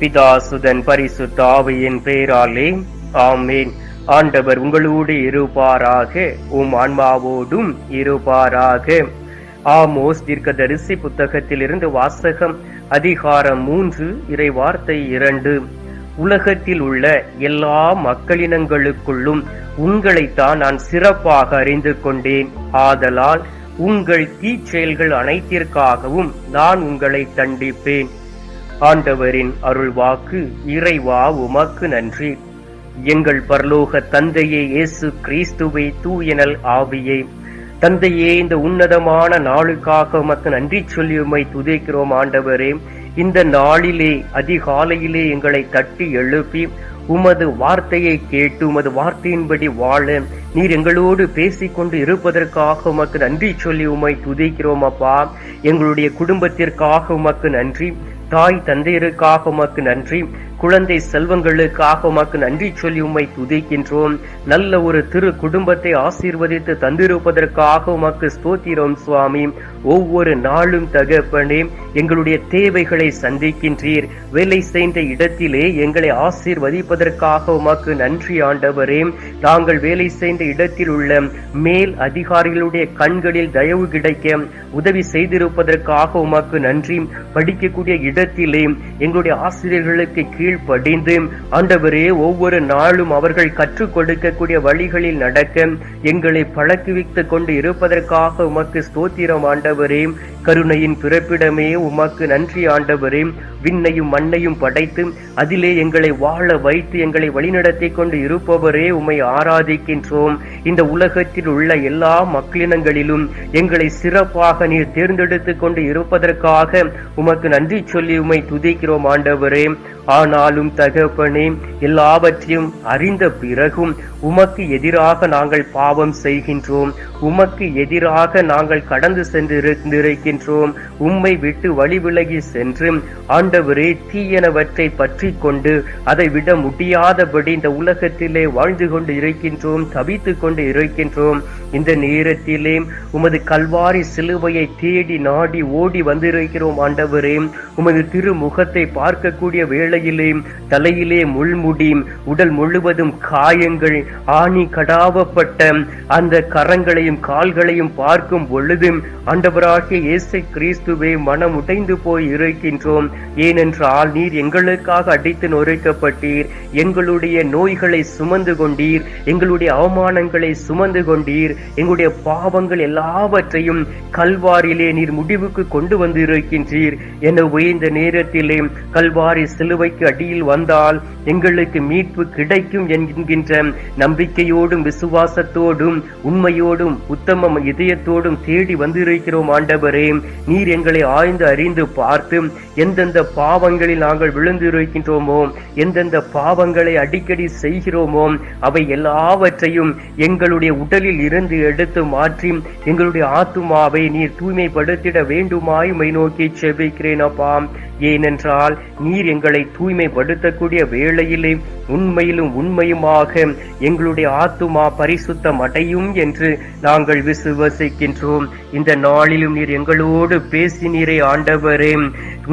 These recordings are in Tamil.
பிதாசுதன் பரிசுத்த ஆவியின் பெயராலே ஆமேன். ஆண்டவர் உங்களோடு இருப்பாராக உம் ஆன்மாவோடும் இருப்பாராக. ஆமோஸ் தீர்க்கதரிசி புத்தகத்திலிருந்து வாசகம் அதிகாரம் மூன்று இறை வார்த்தை இரண்டு. உலகத்தில் உள்ள எல்லா மக்களினங்களுக்குள்ளும் உங்களைத்தான் நான் சிறப்பாக அறிந்து கொண்டேன். ஆதலால் உங்கள் தீச்செயல்கள் அனைத்திற்காகவும் நான் உங்களை தண்டிப்பேன். ஆண்டவரின் அருள் வாக்கு இறைவா உமக்கு நன்றி. எங்கள் பரலோக தந்தையே இயேசு கிறிஸ்துவை தூயனல் ஆவியே. தந்தையே இந்த உன்னதமான நாளுக்காக உமக்கு நன்றி சொல்லி உம்மை துதிக்கிறோம் ஆண்டவரே. இந்த நாளிலே அதிகாலையிலே எங்களை தட்டி எழுப்பி உமது வார்த்தையை கேட்டு உமது வார்த்தையின்படி வாழ நீர் எங்களோடு பேசிக்கொண்டு இருப்பதற்காக உமக்கு நன்றி சொல்லி உம்மை துதிக்கிறோம் அப்பா. எங்களுடைய குடும்பத்திற்காக உமக்கு நன்றி. தாய் தந்தையருக்காக உமக்கு நன்றி. குழந்தை செல்வங்களுக்காக உமக்கு நன்றி சொல்லி உம்மை துதிக்கின்றோம். நல்ல ஒரு திரு குடும்பத்தை ஆசீர்வதித்து தந்திருப்பதற்காக உமக்கு ஸ்தோத்திரம் சுவாமி. ஒவ்வொரு நாளும் தகப்பனே எங்களுடைய தேவைகளை சந்திக்கின்றீர். வேலை செய்த இடத்திலே எங்களை ஆசீர்வதிப்பதற்காக உமக்கு நன்றி ஆண்டவரே. நாங்கள் வேலை செய்த இடத்தில் உள்ள மேல் அதிகாரிகளுடைய கண்களில் தயவு கிடைக்க உதவி செய்திருப்பதற்காக உமக்கு நன்றி. படிக்கக்கூடிய இடத்திலே எங்களுடைய ஆசிரியர்களுக்கு கீழ் கீழ்ப்படிந்து ஆண்டவரே ஒவ்வொரு நாளும் அவர்கள் கற்றுக் கொடுக்கக்கூடிய வழிகளில் நடக்க எங்களை பழக்குவித்துக் கொண்டு இருப்பதற்காக உமக்கு ஸ்தோத்திரம் ஆண்டவரே. கருணையின் பிறப்பிடமே உமக்கு நன்றி ஆண்டவரே. விண்ணையும் மண்ணையும் படைத்து அதிலே எங்களை வாழ வைத்து எங்களை வழிநடத்தி கொண்டு இருப்பவரே உம்மை ஆராதிக்கின்றோம். இந்த உலகத்தில் உள்ள எல்லா மக்களினங்களிலும் எங்களை சிறப்பாக நீர் தேர்ந்தெடுத்து கொண்டு இருப்பதற்காக உமக்கு நன்றி சொல்லி உம்மை துதிக்கிறோம் ஆண்டவரே. ஆனாலும் தகப்பனே எல்லாவற்றையும் அறிந்த பிறகும் உமக்கு எதிராக நாங்கள் பாவம் செய்கின்றோம். உமக்கு எதிராக நாங்கள் கடந்து சென்றிருக்கின்றோம் உம்மை விட்டு வழி விலகி சென்று ஆண்டவரே தீயனவற்றை பற்றி கொண்டு அதை விட முடியாதபடி இந்த உலகத்திலே வாழ்ந்து கொண்டு இருக்கின்றோம் தவித்து கொண்டு இருக்கின்றோம். இந்த நேரத்திலே உமது கல்வாரி சிலுவையை தேடி நாடி ஓடி வந்திருக்கிறோம் ஆண்டவரே. உமது திருமுகத்தை பார்க்கக்கூடிய வேளையிலே தலையிலே முள்முடி உடல் முழுவதும் காயங்கள் ஆணி கடாவப்பட்ட அந்த கரங்களையும் கால்களையும் பார்க்கும் பொழுது ஆண்டவராகிய இயேசு கிறிஸ்துவை மனம் உடைந்து போய் இருக்கின்றோம். ஏனென்றால் நீர் எங்களுக்காக அடித்து நொறுக்கப்பட்டீர். எங்களுடைய நோய்களை சுமந்து கொண்டீர். எங்களுடைய அவமானங்களை சுமந்து கொண்டீர். எங்களுடைய பாவங்கள் எல்லாவற்றையும் கல்வாரிலே நீர் முடிவுக்கு கொண்டு வந்து இருக்கின்றீர் எனவே இந்த நேரத்திலே கல்வாரி சிலுவை சிலுவைக்கு அடியில் வந்தால் எங்களுக்கு மீட்பு கிடைக்கும் என்கின்ற நம்பிக்கையோடும் விசுவாசத்தோடும் உண்மையோடும் உத்தம இதயத்தோடும் தேடி வந்திருக்கிறோம் ஆண்டவரே. நீர் எங்களை ஆய்ந்து அறிந்து பார்த்து எந்தெந்த பாவங்களில் நாங்கள் விழுந்திருக்கின்றோமோ எந்தெந்த பாவங்களை அடிக்கடி செய்கிறோமோ அவை எல்லாவற்றையும் எங்களுடைய உடலில் இருந்து எடுத்து மாற்றி எங்களுடைய ஆத்துமாவை நீர் தூய்மைப்படுத்திட வேண்டுமாய் மை நோக்கி செபிக்கிறேன் அப்பா. ஏனென்றால் நீர் எங்களை தூய்மைப்படுத்தக்கூடிய வேளையிலே உண்மையிலும் உண்மையுமாக எங்களுடைய ஆத்துமா பரிசுத்தம் அடையும் என்று நாங்கள் விசுவசிக்கின்றோம். இந்த நாளிலும் நீர் எங்களோடு பேசினீரே ஆண்டவரே.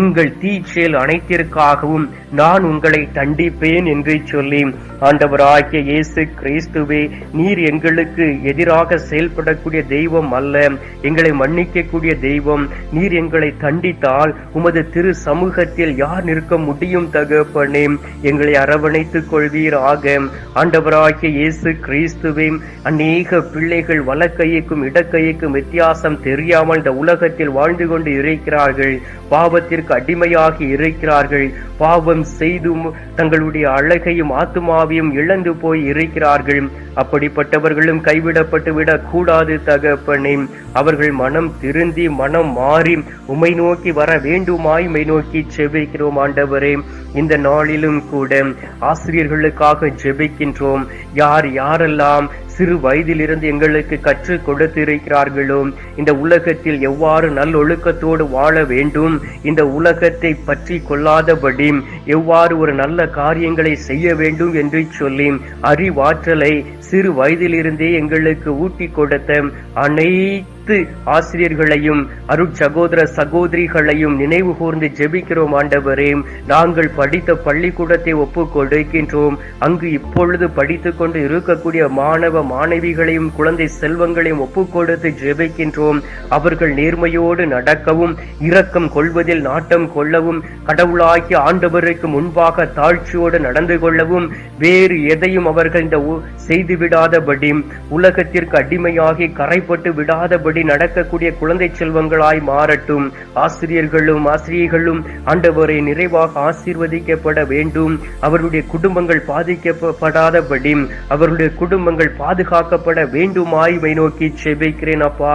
உங்கள் தீச்செயல் அனைத்திற்காகவும் நான் உங்களை தண்டிப்பேன் என்று சொல்லி ஆண்டவராகிய இயேசு கிறிஸ்துவே நீர் எங்களுக்கு எதிராக செயல்படக்கூடிய தெய்வம் அல்ல எங்களை மன்னிக்கக்கூடிய தெய்வம். நீர் எங்களை தண்டித்தால் உமது திரு சமூகத்தில் யார் நிற்க முடியும் தகப்பனே? எங்களை அரவணைத்துக் கொள்வீராக. ஆண்டவராகிய இயேசு கிறிஸ்துவே அநேக பிள்ளைகள் வலக்கையுக்கும் இடக்கையுக்கும் வித்தியாசம் தெரியாமல் இந்த உலகத்தில் வாழ்ந்து கொண்டு இருக்கிறார்கள். பாவத்திற்கு அடிமையாகி இருக்கிறார்கள். பாவம் செய்தும் தங்களுடைய அழகையும் ஆத்துமாவையும் இழந்து போய் இருக்கிறார்கள். அப்படிப்பட்டவர்களும் கைவிடப்பட்டு விட கூடாது தகப்பனே. அவர்கள் மனம் திருந்தி மனம் மாறி உமை நோக்கி வர வேண்டுமாய்மை நோக்கி செபிக்கிறோம் ஆண்டவரே. இந்த நாளிலும் கூட ஆசிரியர்களுக்காக ஜெபிக்கின்றோம். யார் யாரெல்லாம் சிறு வயதிலிருந்து எங்களுக்கு கற்றுக் கொடுத்திருக்கிறார்களோ இந்த உலகத்தில் எவ்வாறு நல்லொழுக்கத்தோடு வாழ வேண்டும் இந்த உலகத்தை பற்றி கொள்ளாதபடி எவ்வாறு ஒரு நல்ல காரியங்களை செய்ய வேண்டும் என்று சொல்லி அறிவாற்றலை சிறு வயதிலிருந்தே எங்களுக்கு ஊட்டி கொடுத்த அனைத்து ஆசிரியர்களையும் அருட் சகோதர சகோதரிகளையும் நினைவு கூர்ந்து ஜெபிக்கிறோம் ஆண்டவரே. நாங்கள் படித்த பள்ளிக்கூடத்தை ஒப்பு கொடுக்கின்றோம். அங்கு இப்பொழுது படித்துக் கொண்டு இருக்கக்கூடிய மாணவ மாணவிகளையும் குழந்தை செல்வங்களையும் ஒப்பு கொடுத்து ஜெபிக்கின்றோம். அவர்கள் நேர்மையோடு நடக்கவும் இரக்கம் கொள்வதில் நாட்டம் கொள்ளவும் கடவுளாகிய ஆண்டவருக்கு முன்பாக தாழ்ச்சியோடு நடந்து கொள்ளவும் வேறு எதையும் அவர்கள் இந்த செய்து விடாதபடி உலகத்திற்கு அடிமையாகி கரைப்பட்டு விடாதபடி நடக்கக்கூடிய குழந்தை செல்வங்களாய் மாறட்டும். ஆசிரியர்களும் ஆசிரியர்களும் ஆண்டவரை நிறைவாக ஆசீர்வதிக்கப்பட வேண்டும். அவருடைய குடும்பங்கள் பாதிக்கப்படாதபடி அவருடைய குடும்பங்கள் பாதுகாக்கப்பட வேண்டுமாய் மை நோக்கி செபிக்கிறேன் அப்பா.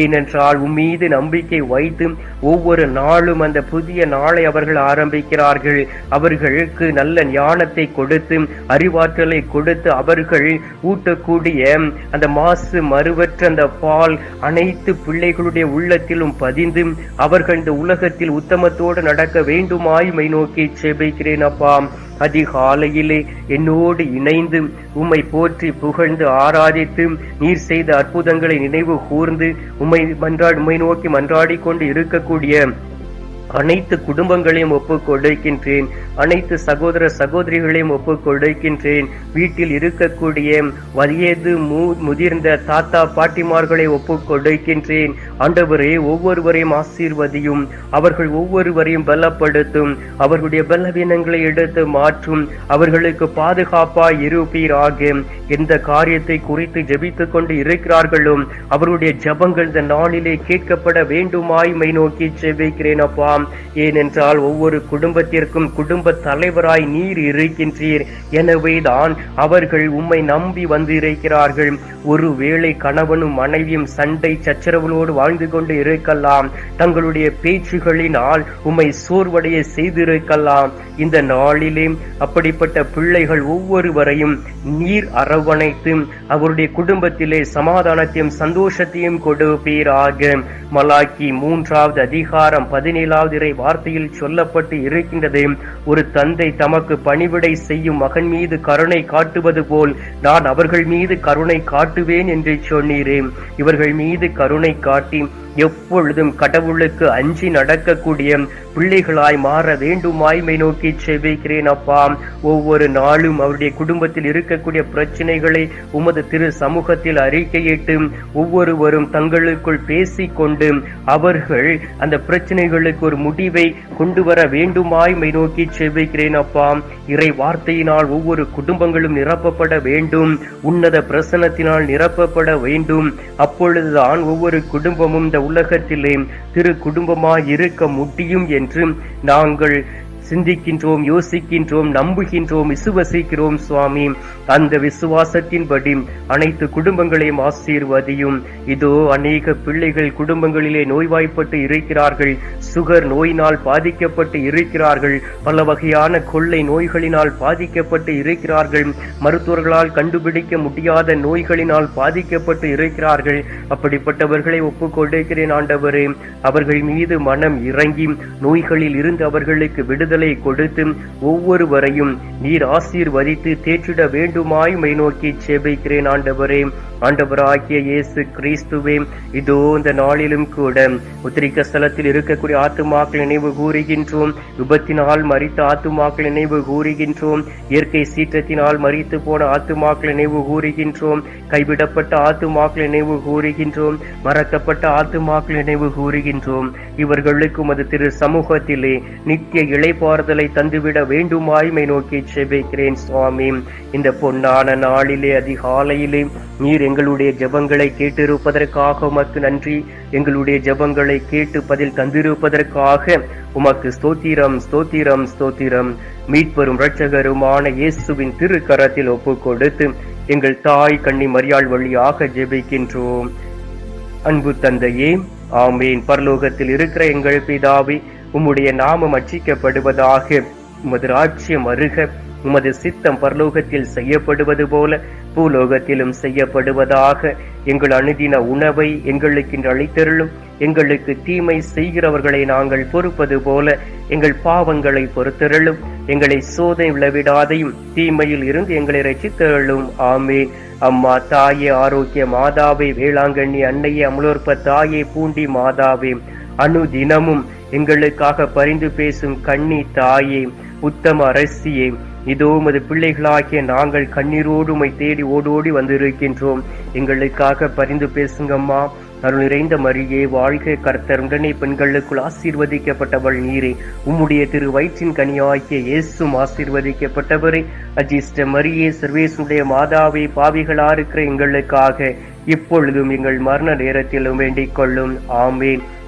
ஏனென்றால் உன் மீது நம்பிக்கை வைத்து ஒவ்வொரு நாளும் அந்த புதிய நாளை அவர்கள் ஆரம்பிக்கிறார்கள். அவர்களுக்கு நல்ல ஞானத்தை கொடுத்து அறிவாற்றலை கொடுத்து அவர்கள் ஊட்டக்கூடிய அந்த மாசு மறுவற்ற அந்த பால் அனைத்து பிள்ளைகளுடைய உள்ளத்திலும் பதிந்து அவர்கள் இந்த உலகத்தில் உத்தமத்தோடு நடக்க வேண்டுமாய் மை நோக்கி செபிக்கிறேன் அப்பா. அதிகாலையிலே என்னோடு இணைந்து உம்மை போற்றி புகழ்ந்து ஆராதித்து நீர் செய்த அற்புதங்களை நினைவு கூர்ந்து உம்மை மன்றாடி உம்மை நோக்கி மன்றாடி கொண்டு இருக்கக்கூடிய அனைத்து குடும்பங்களையும் ஒப்புக் கொடுக்கின்றேன் அனைத்து சகோதர சகோதரிகளையும் ஒப்புக் கொடுக்கின்றேன் வீட்டில் இருக்கக்கூடிய வயது மு- முதிர்ந்த தாத்தா பாட்டிமார்களை ஒப்புக் கொடுக்கின்றேன் ஆண்டவரே ஒவ்வொருவரையும் ஆசீர்வதியும். அவர்கள் ஒவ்வொருவரையும் பலப்படுத்தும். அவர்களுடைய பலவீனங்களை எடுத்து மாற்றும். அவர்களுக்கு பாதுகாப்பாய் இருப்பீராக. எந்த காரியத்தை குறித்து ஜெபித்துக் கொண்டு இருக்கிறார்களோ அவருடைய ஜெபங்கள் இந்த நாளிலே கேட்கப்பட வேண்டுமாய் மை நோக்கி ஜெபிக்கிறேன் அப்பா. ஏனென்றால் ஒவ்வொரு குடும்பத்திற்கும் குடும்ப தலைவராய் நீர் இருக்கின்றீர். எனவேதான் அவர்கள் உம்மை நம்பி வந்திருக்கிறார்கள். ஒருவேளை கணவனும் மனைவியும் சண்டை சச்சரவுகளோடு வாழ்ந்து கொண்டு இருக்கலாம். தங்களுடைய பேச்சுகளினால் உம்மை சோர்வடைய செய்திருக்கலாம். இந்த நாளிலே அப்படிப்பட்ட பிள்ளைகள் ஒவ்வொருவரையும் நீர் அரவணைத்து அவருடைய குடும்பத்திலே சமாதானத்தையும் சந்தோஷத்தையும் கொடுப்பீராக. மலாக்கி மூன்றாவது அதிகாரம் பதினேழாவது இறை வார்த்தையில் சொல்லப்பட்டு இருக்கின்றது. ஒரு தந்தை தமக்கு பணிவிடை செய்யும் மகன் மீது கருணை காட்டுவது போல் நான் அவர்கள் மீது கருணை காட்டுவேன் என்று சொன்னீரேன் இவர்கள் மீது கருணை காட்டி எப்பொழுதும் கடவுளுக்கு அஞ்சி நடக்கக்கூடிய பிள்ளைகளாய் மாற வேண்டுமாய்மை நோக்கி செபிக்கிறேன் அப்பா. ஒவ்வொரு நாளும் அவருடைய குடும்பத்தில் இருக்கக்கூடிய பிரச்சனைகளை உமது திரு சமூகத்தில் அறிக்கையிட்டு ஒவ்வொருவரும் தங்களுக்குள் பேசிக்கொண்டு அவர்கள் அந்த பிரச்சனைகளுக்கு ஒரு முடிவை கொண்டு வர வேண்டுமாய்மை நோக்கி செபிக்கிறேன் அப்பா. இறை வார்த்தையினால் ஒவ்வொரு குடும்பங்களும் நிரப்பப்பட வேண்டும் உன்னத பிரசனத்தினால் நிரப்பப்பட வேண்டும். அப்பொழுதுதான் ஒவ்வொரு குடும்பமும் இந்த உலகத்திலே திரு குடும்பமாய் இருக்க முடியும் என்று நாங்கள் சிந்திக்கின்றோம் யோசிக்கின்றோம் நம்புகின்றோம் விசுவசிக்கிறோம் சுவாமி. அந்த விசுவாசத்தின்படி அனைத்து குடும்பங்களையும் ஆசீர்வதியும். இதோ அநேக பிள்ளைகள் குடும்பங்களிலே நோய்வாய்ப்பட்டு இருக்கிறார்கள். சுகர் நோயினால் பாதிக்கப்பட்டு இருக்கிறார்கள். பல வகையான கொள்ளை நோய்களினால் பாதிக்கப்பட்டு இருக்கிறார்கள். மருத்துவர்களால் கண்டுபிடிக்க முடியாத நோய்களினால் பாதிக்கப்பட்டு இருக்கிறார்கள். அப்படிப்பட்டவர்களை ஒப்புக்கொண்டிருக்கிறேன் ஆண்டவரே. அவர்கள் மீது மனம் இறங்கி நோய்களில் இருந்து அவர்களுக்கு விடுதலை கொடுத்து ஒவ்வொருவரையும் நீர் ஆசீர்வதித்து தேற்றிட வேண்டுமாய் மை நோக்கி சேபிக்கிறேன் ஆண்டவரே. ஆண்டவராகிய இயேசு கிறிஸ்துவே இதோ இந்த நாளிலும் கூட உத்திரிக்க ஸ்தலத்தில் இருக்கக்கூடிய ஆத்துமாக்கள் நினைவு கூறுகின்றோம். விபத்தினால் மறித்த ஆத்துமாக்கள் நினைவு கூறுகின்றோம். இயற்கை சீற்றத்தினால் மறித்து போன ஆத்துமாக்கள் நினைவு கூறுகின்றோம். கைவிடப்பட்ட ஆத்துமாக்கள் நினைவு கூறுகின்றோம். மறக்கப்பட்ட ஆத்துமாக்கள் நினைவு கூறுகின்றோம். இவர்களுக்கும் அது திரு சமூகத்திலே நித்திய இழைப்பு இளைப்பாறுதலை தந்துவிட வேண்டுமாய்மை நோக்கி செபிக்கிறேன் சுவாமி. இந்த பொன்னான நாளிலே அதிகாலையிலே நீர் எங்களுடைய ஜபங்களை கேட்டிருப்பதற்காக உமக்கு நன்றி. எங்களுடைய ஜெபங்களை கேட்டு பதில் தந்திருப்பதற்காக உமக்கு ஸ்தோத்திரம் ஸ்தோத்திரம் ஸ்தோத்திரம். மீட்பெரும் இரட்சகருமான இயேசுவின் திருக்கரத்தில் ஒப்பு கொடுத்து எங்கள் தாய் கண்ணி மரியாள் வழியாக ஜெபிக்கின்றோம். அன்பு தந்தையே ஆமேன். பரலோகத்தில் இருக்கிற எங்கள் பிதாவை உம்முடைய நாமம் அச்சிக்கப்படுவதாக. உமது ராஜ்யம் அருக உமது சித்தம் பரலோகத்தில் செய்யப்படுவது போல பூலோகத்திலும் செய்யப்படுவதாக. எங்கள் அணுதின உணவை எங்களுக்கு இன்று அளித்தருளும். எங்களுக்கு தீமை செய்கிறவர்களை நாங்கள் பொறுப்பது போல எங்கள் பாவங்களை பொறுத்தருளும். எங்களை சோதனை விளவிடாதையும் தீமையில் இருந்து எங்களை ரசித்தருளும் ஆமே அம்மா தாயே ஆரோக்கிய மாதாவே வேளாங்கண்ணி அன்னையே அமலோற்ப தாயே பூண்டி மாதாவே. அணுதினமும் எங்களுக்காக பரிந்து பேசும் கண்ணி தாயே உத்தம அரசியே இதோ உமது பிள்ளைகளாகிய நாங்கள் கண்ணீரோடு உமை தேடி ஓடோடி வந்திருக்கின்றோம். எங்களுக்காக பரிந்து பேசுங்கம்மா. அருள் நிறைந்த மரியே வாழ்க கர்த்தர். உடனே பெண்களுக்குள் ஆசீர்வதிக்கப்பட்டவள் நீரே. உம்முடைய திரு வயிற்றின் கனியாகிய இயேசும் ஆசீர்வதிக்கப்பட்டவரே. அஜிஷ்ட மரியே சர்வேசுடைய மாதாவை பாவிகளா இருக்கிற எங்களுக்காக இப்பொழுதும் எங்கள் மரண நேரத்திலும் வேண்டிக் கொள்ளும். ஆமேன்.